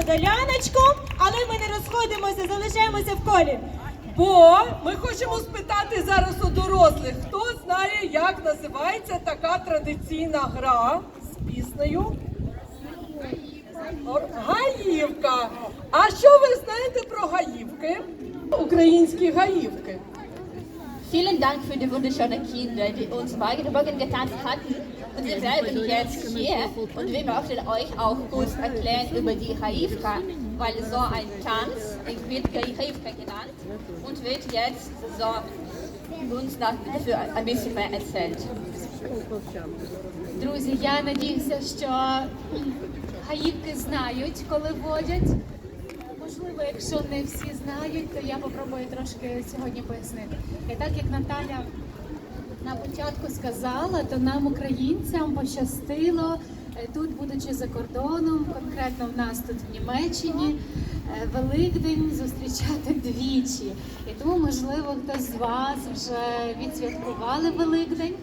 подоляночку, але ми не розходимося, залишаємося в колі. Бо ми хочемо спитати зараз у дорослих, хто знає, як називається така традиційна гра з піснею. Гаївка. А що ви знаєте про гаївки? Українські гаївки. Vielen Dank für die wunderschönen Kinder, die uns morgen Morgen getanzt hatten. Und wir bleiben jetzt hier und wir möchten euch auch kurz erklären über die Haifka, weil so ein Tanz wird Haifka genannt und wird jetzt so uns nach, dafür ein bisschen mehr erzählt. Друзі, я надіюся, що гаївки знають, коли водять. Можливо, якщо не всі знають, то я попробую трошки сьогодні пояснити. І так як Наталя на початку сказала, то нам, українцям, пощастило е, тут, будучи за кордоном, конкретно в нас тут в Німеччині, е, Великдень зустрічати двічі. І тому, можливо, хтось з вас вже відсвяткували Великдень.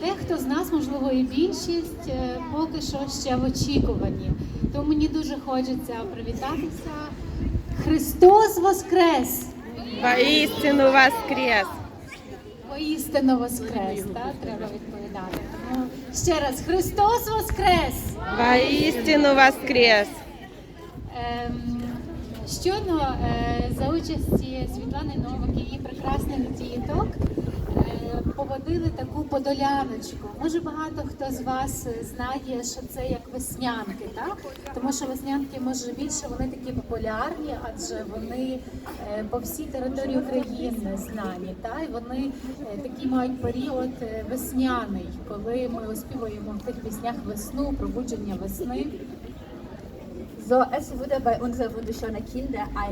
Дехто з нас, можливо, і більшість, е, поки що ще в очікуванні. Тому мені дуже хочеться привітатися. Христос Воскрес! Воістину воскрес! Воістину Воскрес, так? треба відповідати. Тому ще раз, Христос Воскрес! Воістину воскрес! Ем, Щойно е, за участі Світлани Новак і її прекрасних діток поводили таку подоляночку. Може багато хто з вас е, знає, що це як веснянки, так? Тому що веснянки може більше вони такі популярні, адже вони е, по всій території України знані. Та? І вони е, такий мають період весняний, коли ми оспівуємо в тих піснях весну, пробудження весни. So, es wurde bei unseren wunderschönen Kindern eine